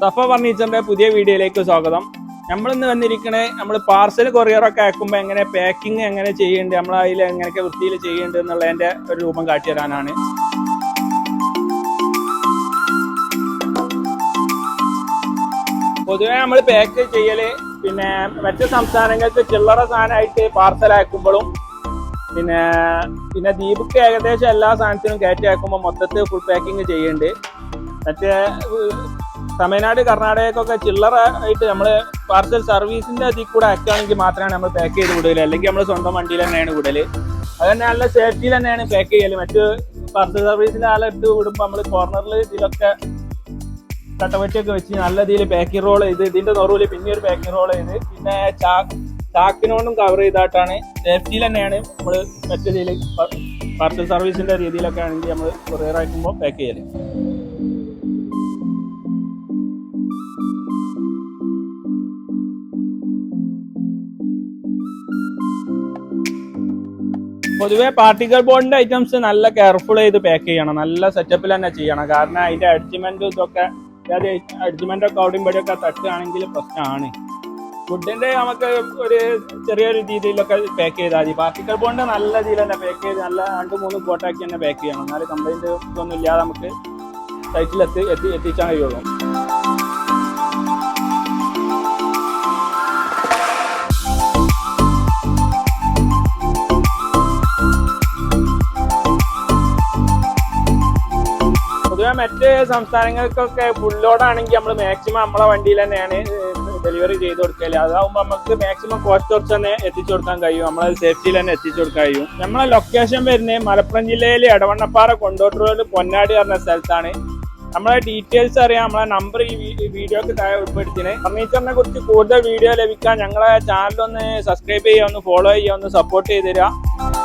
സഫ ഫർണിച്ചറിന്റെ പുതിയ വീഡിയോയിലേക്ക് സ്വാഗതം. നമ്മൾ ഇന്ന് വന്നിരിക്കണേ നമ്മൾ പാർസൽ കൊറിയറൊക്കെ അയക്കുമ്പോൾ എങ്ങനെ പാക്കിംഗ് എങ്ങനെ ചെയ്യേണ്ടത് നമ്മൾ അതിൽ എങ്ങനെയൊക്കെ വൃത്തിയിൽ ചെയ്യേണ്ടത് എന്നുള്ളതിന്റെ ഒരു രൂപം കാട്ടി തരാനാണ് പൊതുവെ നമ്മൾ പാക്ക് ചെയ്യൽ പിന്നെ മറ്റ് സംസ്ഥാനങ്ങൾക്ക് ചില്ലറ സാധനമായിട്ട് പാർസൽ അയക്കുമ്പോഴും പിന്നെ പിന്നെ ദീപക്ക് ഏകദേശം എല്ലാ സാധനത്തിനും കയറ്റി അയക്കുമ്പോൾ മൊത്തത്തിൽ ഫുൾ പാക്കിങ് ചെയ്യുന്നുണ്ട് മറ്റേ തമിഴ്നാട് കർണാടകക്കൊക്കെ ചില്ലറ ആയിട്ട് നമ്മൾ പാർസൽ സർവീസിന്റെ അതിൽ കൂടെ ആക്കുകയാണെങ്കിൽ മാത്രമാണ് നമ്മൾ പാക്ക് ചെയ്ത് വിടൽ. അല്ലെങ്കിൽ നമ്മൾ സ്വന്തം വണ്ടിയിൽ തന്നെയാണ് വിടൽ. അത് തന്നെ നല്ല സേഫ്റ്റിയിൽ തന്നെയാണ് പാക്ക് ചെയ്യൽ. മറ്റ് പാർസൽ സർവീസിന്റെ ആളെ ഇട്ട് വിടുമ്പോൾ നമ്മൾ കോർണറിൽ ഇതിലൊക്കെ കട്ടവറ്റൊക്കെ വെച്ച് നല്ല രീതിയിൽ പാക്കിംഗ് റോൾ ചെയ്ത് ഇതിന്റെ നെറുവിൽ പിന്നെ ഒരു പാക്കിംഗ് റോൾ ചെയ്ത് പിന്നെ ചാക്കിനോണ്ടും കവർ ചെയ്തിട്ടാണ് സേഫ്റ്റിയിൽ തന്നെയാണ് നമ്മൾ മറ്റു രീതിയിൽ പാർസൽ സർവീസിന്റെ രീതിയിലൊക്കെ ആണെങ്കിൽ നമ്മൾ കൊറിയർ അയക്കുമ്പോൾ പാക്ക് ചെയ്യൽ. പൊതുവെ പാർട്ടിക്കൽ ബോർഡിന്റെ ഐറ്റംസ് നല്ല കെയർഫുൾ ചെയ്ത് പാക്ക് ചെയ്യണം. നല്ല സെറ്റപ്പിൽ തന്നെ ചെയ്യണം. കാരണം അതിന്റെ അഡ്ജസ്റ്റ്മെന്റ് ഇതൊക്കെ അഡ്ജസ്റ്റ്മെന്റ് ഒക്കെ അവിടെയും ഇവിടെയൊക്കെ തട്ടുകയാണെങ്കിൽ പ്രശ്നമാണ്. ഫുഡിന്റെ നമുക്ക് ഒരു ചെറിയൊരു രീതിയിലൊക്കെ പാക്ക് ചെയ്താൽ മതി. പാർട്ടിക്കൽ ബോണ്ട് നല്ല രീതിയിൽ തന്നെ പാക്ക് ചെയ്ത് നല്ല രണ്ട് മൂന്ന് കോട്ടാക്കി തന്നെ പാക്ക് ചെയ്യണം. എന്നാലും കംപ്ലൈന്റ് ഒന്നും ഇല്ലാതെ നമുക്ക് സൈറ്റിൽ എത്തി എത്തി എത്തിച്ചാൽ കഴിയുള്ളൂ. പൊതുവെ മറ്റ് സംസ്ഥാനങ്ങൾക്കൊക്കെ ഫുള്ളോടാണെങ്കിൽ നമ്മൾ മാക്സിമം നമ്മളെ വണ്ടിയിൽ തന്നെയാണ് ഡെലിവറി ചെയ്ത് കൊടുക്കൽ. അതാവുമ്പോൾ നമുക്ക് മാക്സിമം കോസ്റ്റ് കുറച്ച് തന്നെ എത്തിച്ചു കൊടുക്കാൻ കഴിയും. നമ്മളത് സേഫ്റ്റിയിൽ തന്നെ എത്തിച്ചു കൊടുക്കാൻ കഴിയും. നമ്മളെ ലൊക്കേഷൻ വരുന്നത് മലപ്പുറം ജില്ലയിലെ എടവണ്ണപ്പാറ കൊണ്ടോട്ട് റോഡ് പൊന്നാടി പറഞ്ഞ സ്ഥലത്താണ്. നമ്മളെ ഡീറ്റെയിൽസ് അറിയാം. നമ്മളെ നമ്പർ ഈ വീഡിയോക്ക് താഴെ ഉൾപ്പെടുത്തിനെ. ഫർണിച്ചറിനെ കുറിച്ച് കൂടുതൽ വീഡിയോ ലഭിക്കാൻ ഞങ്ങളെ ചാനലൊന്ന് സബ്സ്ക്രൈബ് ചെയ്യുക ഒന്ന് ഫോളോ ചെയ്യുക ഒന്ന് സപ്പോർട്ട് ചെയ്തു തരിക